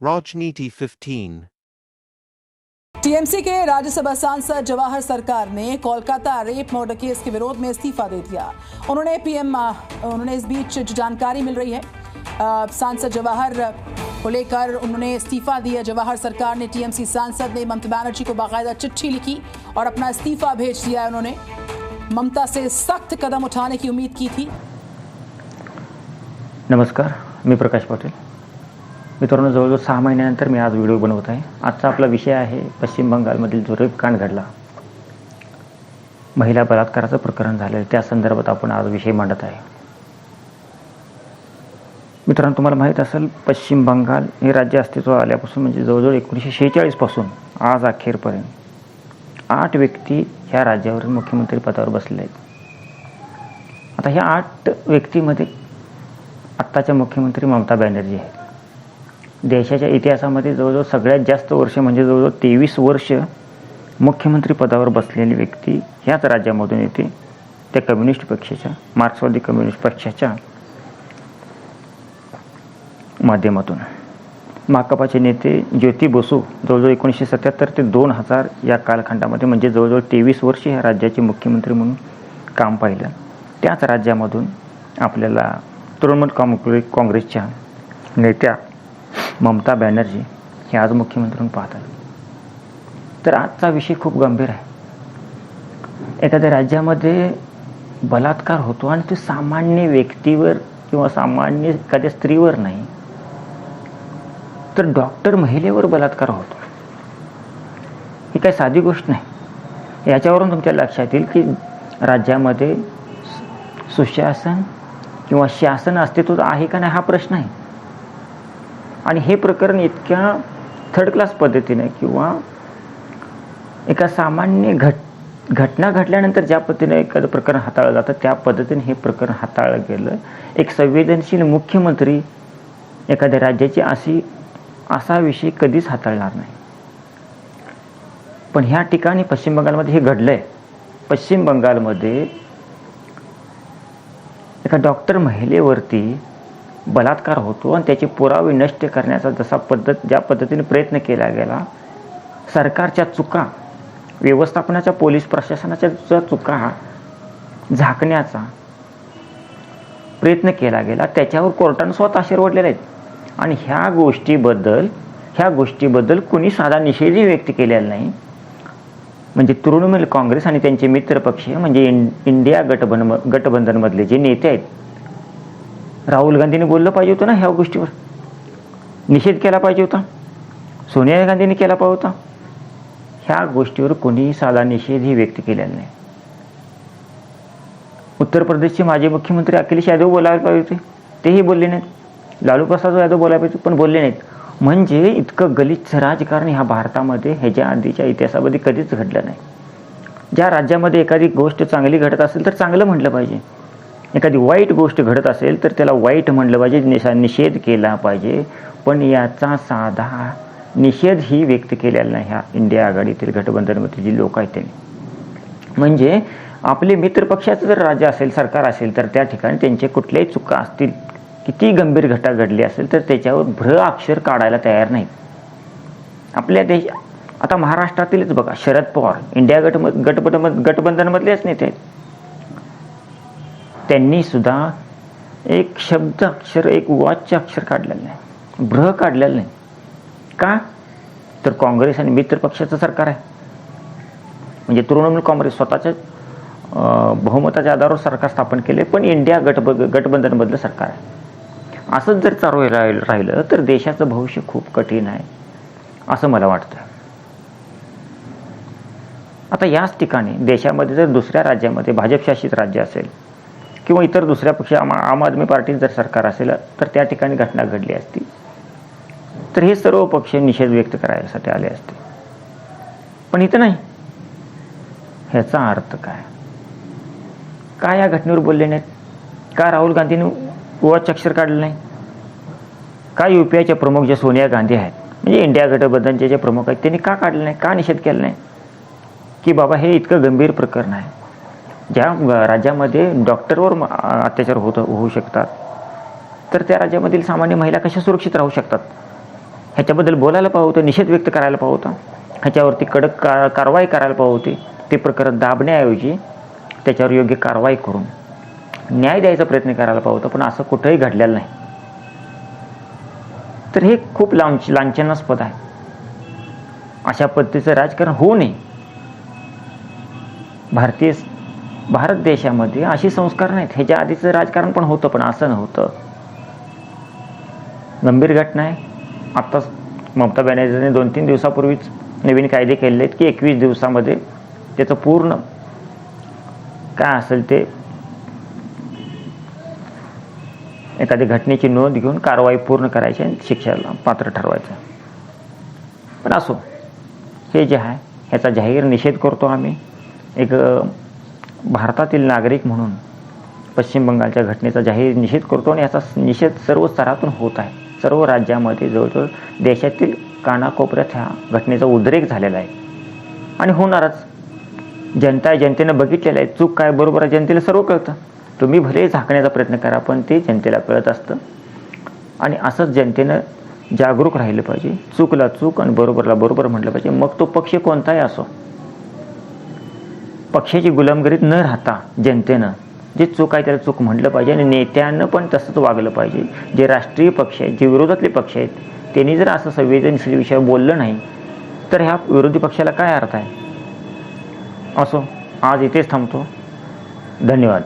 Rajniti 15. TMC के राज्यसभा सांसद जवाहर सरकार ने Kolkata rape murder case के विरोध में इस्तीफा दे दिया। उन्होंने पीएम उन्होंने इस बीच जो जानकारी मिल रही है। सांसद जवाहर को लेकर उन्होंने इस्तीफा दिया। जवाहर सरकार ने टीएमसी सांसद ने ममता बनर्जी को बाकायदा चिट्ठी लिखी और अपना इस्तीफा भेज दिया उन्होंने। ममता से सख्त कदम उठाने की उम्मीद की थी। नमस्कार मैं प्रकाश पाटील। मित्रांनो जवळजवळ सहा महिन्यानंतर मी आज व्हिडिओ बनवत आहे. आजचा आपला विषय आहे पश्चिम बंगालमधील जो रेपकांड घडला महिला बलात्काराचं प्रकरण झालं त्या संदर्भात आपण आज विषय मांडत आहे. मित्रांनो तुम्हाला माहीत असेल पश्चिम बंगाल हे राज्य अस्तित्व आल्यापासून म्हणजे जवळजवळ एकोणीसशे शेहेचाळीसपासून आज अखेरपर्यंत आठ व्यक्ती ह्या राज्यावरील मुख्यमंत्री पदावर बसले आहेत. आता ह्या आठ व्यक्तीमध्ये आत्ताच्या मुख्यमंत्री ममता बॅनर्जी आहेत. देशाच्या इतिहासामध्ये जवळजवळ सगळ्यात जास्त वर्ष म्हणजे जवळजवळ तेवीस वर्ष मुख्यमंत्री पदावर बसलेली व्यक्ती ह्याच राज्यामधून येते. त्या कम्युनिस्ट पक्षाच्या मार्क्सवादी कम्युनिस्ट पक्षाच्या माध्यमातून. माकपाचे नेते ज्योती बसू जवळजवळ एकोणीसशे सत्याहत्तर ते दोन हजार या कालखंडामध्ये म्हणजे जवळजवळ तेवीस वर्ष ह्या राज्याचे मुख्यमंत्री म्हणून काम पाहिलं. त्याच राज्यामधून आपल्याला तृणमूल काँग्रेस काँग्रेसच्या नेत्या ममता बॅनर्जी हे आज मुख्यमंत्री म्हणून पाहतात. तर आजचा विषय खूप गंभीर आहे. एखाद्या राज्यामध्ये बलात्कार होतो आणि ते सामान्य व्यक्तीवर किंवा सामान्य एखाद्या स्त्रीवर नाही तर डॉक्टर महिलेवर बलात्कार होतो. ही काही साधी गोष्ट नाही. याच्यावरून तुमच्या लक्षात येईल की राज्यामध्ये सुशासन किंवा शासन अस्तित्वात आहे का नाही हा प्रश्न आहे. आणि हे प्रकरण इतक्या थर्ड क्लास पद्धतीने किंवा एका सामान्य घट घटना घडल्यानंतर ज्या पद्धतीने एखादं प्रकरण हाताळलं जातं त्या पद्धतीने हे प्रकरण हाताळलं गेलं. एक संवेदनशील मुख्यमंत्री एखाद्या राज्याची अशी असा विषय कधीच हाताळणार नाही. पण ह्या ठिकाणी पश्चिम बंगालमध्ये हे घडलं आहे पश्चिम बंगालमध्ये एका डॉक्टर महिलेवरती बलात्कार होतो आणि त्याचे पुरावे नष्ट करण्याचा जसा पद्धत ज्या पद्धतीने प्रयत्न केला गेला सरकारच्या चुका व्यवस्थापनाच्या पोलीस प्रशासनाच्या ज्या चुका झाकण्याचा प्रयत्न केला गेला त्याच्यावर कोर्टानं स्वतः शिरवडलेले आहेत. आणि ह्या गोष्टीबद्दल ह्या गोष्टीबद्दल कुणी साधा निषेधही व्यक्त केलेला नाही. म्हणजे तृणमूल काँग्रेस आणि त्यांचे मित्रपक्ष म्हणजे इंडिया गटबंध गठबंधनमधले जे नेते आहेत राहुल गांधींनी बोललं पाहिजे होतं ना ह्या गोष्टीवर? निषेध केला पाहिजे होता. सोनिया गांधींनी केला पाहिजे होता. ह्या गोष्टीवर कोणीही साधा निषेधही व्यक्त केलेला नाही. उत्तर प्रदेशचे माजी मुख्यमंत्री अखिलेश यादव बोलायला पाहिजे होते. तेही बोलले नाहीत. लालू प्रसाद यादव बोलायला पाहिजे पण बोलले नाहीत. म्हणजे इतकं गलिच्छ राजकारण ह्या भारतामध्ये ह्याच्या आधीच्या इतिहासामध्ये कधीच घडलं नाही. ज्या राज्यामध्ये एखादी गोष्ट चांगली घडत असेल तर चांगलं म्हटलं पाहिजे. एखादी वाईट गोष्ट घडत असेल तर त्याला वाईट म्हणलं पाहिजे निशा निषेध केला पाहिजे. पण याचा साधा निषेध ही व्यक्त केलेला नाही ह्या इंडिया आघाडीतील गठबंधनमध्ये जी लोक आहेत त्यांनी. म्हणजे आपले मित्रपक्षाचं जर राज्य असेल सरकार असेल तर त्या ठिकाणी त्यांचे कुठल्याही चुका असतील किती गंभीर घटा घडली असेल तर त्याच्यावर भ्र अक्षर काढायला तयार नाहीत. आपल्या देश आता महाराष्ट्रातीलच बघा शरद पवार इंडिया गट गटबंधन गठबंधनमधलेच नेते आहेत. त्यांनी सुद्धा एक शब्द अक्षर एक वाच्य अक्षर काढलेलं नाही. भ्र काढलेलं नाही. का? तर काँग्रेस आणि मित्र पक्षाचं सरकार आहे. म्हणजे तृणमूल काँग्रेस स्वतःच्या बहुमताच्या आधारावर सरकार स्थापन केले पण इंडिया गटब गठबंधनमधलं सरकार आहे. असंच जर चालू राहिलं राहिलं तर देशाचं भविष्य खूप कठीण आहे असं मला वाटतं. आता याच ठिकाणी देशामध्ये जर दुसऱ्या राज्यामध्ये भाजपशासित राज्य असेल किंवा इतर दुसऱ्या पक्ष आम आम आदमी पार्टी जर सरकार असेल तर त्या ठिकाणी घटना घडली असती. तर हे सर्व पक्ष निषेध व्यक्त करायसाठी आले असते. पण इथं नाही. ह्याचा अर्थ काय? का या घटनेवर बोलले नाहीत? का राहुल गांधींनी वाच अक्षर काढलं नाही? का यू पी आयच्या प्रमुख जे सोनिया गांधी आहेत म्हणजे इंडिया गठबंधनचे जे प्रमुख आहेत त्यांनी का काढलं नाही? का निषेध केला नाही? की बाबा हे इतकं गंभीर प्रकरण आहे. ज्या राज्यामध्ये डॉक्टरवर अत्याचार होत होऊ शकतात तर त्या राज्यामधील सामान्य महिला कशा सुरक्षित राहू शकतात? ह्याच्याबद्दल बोलायला पाहतं होतं निषेध व्यक्त करायला पाहतं ह्याच्यावरती कडक का कारवाई करायला पाहते होती ते प्रकरण दाबण्याऐवजी त्याच्यावर योग्य कारवाई करून न्याय द्यायचा प्रयत्न करायला पाहतो पण असं कुठंही घडलेलं नाही. तर हे खूप लांच लांछनास्पद आहे. अशा पद्धतीचं राजकारण होऊ नये. भारतीय भारत देशामध्ये अशी संस्कार नाहीत. ह्याच्या आधीचं राजकारण पण होतं पण असं नव्हतं. गंभीर घटना आहे. आत्ताच ममता बॅनर्जीने दोन तीन दिवसापूर्वीच नवीन कायदे केलेले आहेत की एकवीस दिवसामध्ये त्याचं पूर्ण काय असेल ते एखाद्या घटनेची नोंद घेऊन कारवाई पूर्ण करायची आणि शिक्षाला पात्र ठरवायचं. पण असो हे जे आहे ह्याचा जाहीर निषेध करतो आम्ही. एक भारतातील नागरिक म्हणून पश्चिम बंगालच्या घटनेचा जाहीर निषेध करतो आणि याचा निषेध सर्व स्तरातून होत आहे. सर्व राज्यामध्ये जवळजवळ देशातील कानाकोपऱ्यात ह्या घटनेचा उद्रेक झालेला आहे. आणि होणारच. जनता आहे, जनतेनं बघितलेलं आहे. चूक काय बरोबर आहे जनतेला सर्व कळतं. तुम्ही भले झाकण्याचा प्रयत्न करा पण ते जनतेला कळत असतं. आणि असंच जनतेनं जागरूक राहिलं पाहिजे. चूकला चूक आणि बरोबरला बरोबर म्हटलं पाहिजे. मग तो पक्ष कोणताही असो. पक्षाची गुलामगिरीत न राहता जनतेनं जे चूक आहे त्याला चूक म्हटलं पाहिजे आणि नेत्यानं पण तसंच वागलं पाहिजे. जे राष्ट्रीय पक्ष आहेत जे विरोधातले पक्ष आहेत त्यांनी जर असं संवेदनशील विषयावर बोललं नाही तर ह्या विरोधी पक्षाला काय अर्थ आहे? असो आज इथेच थांबतो. धन्यवाद.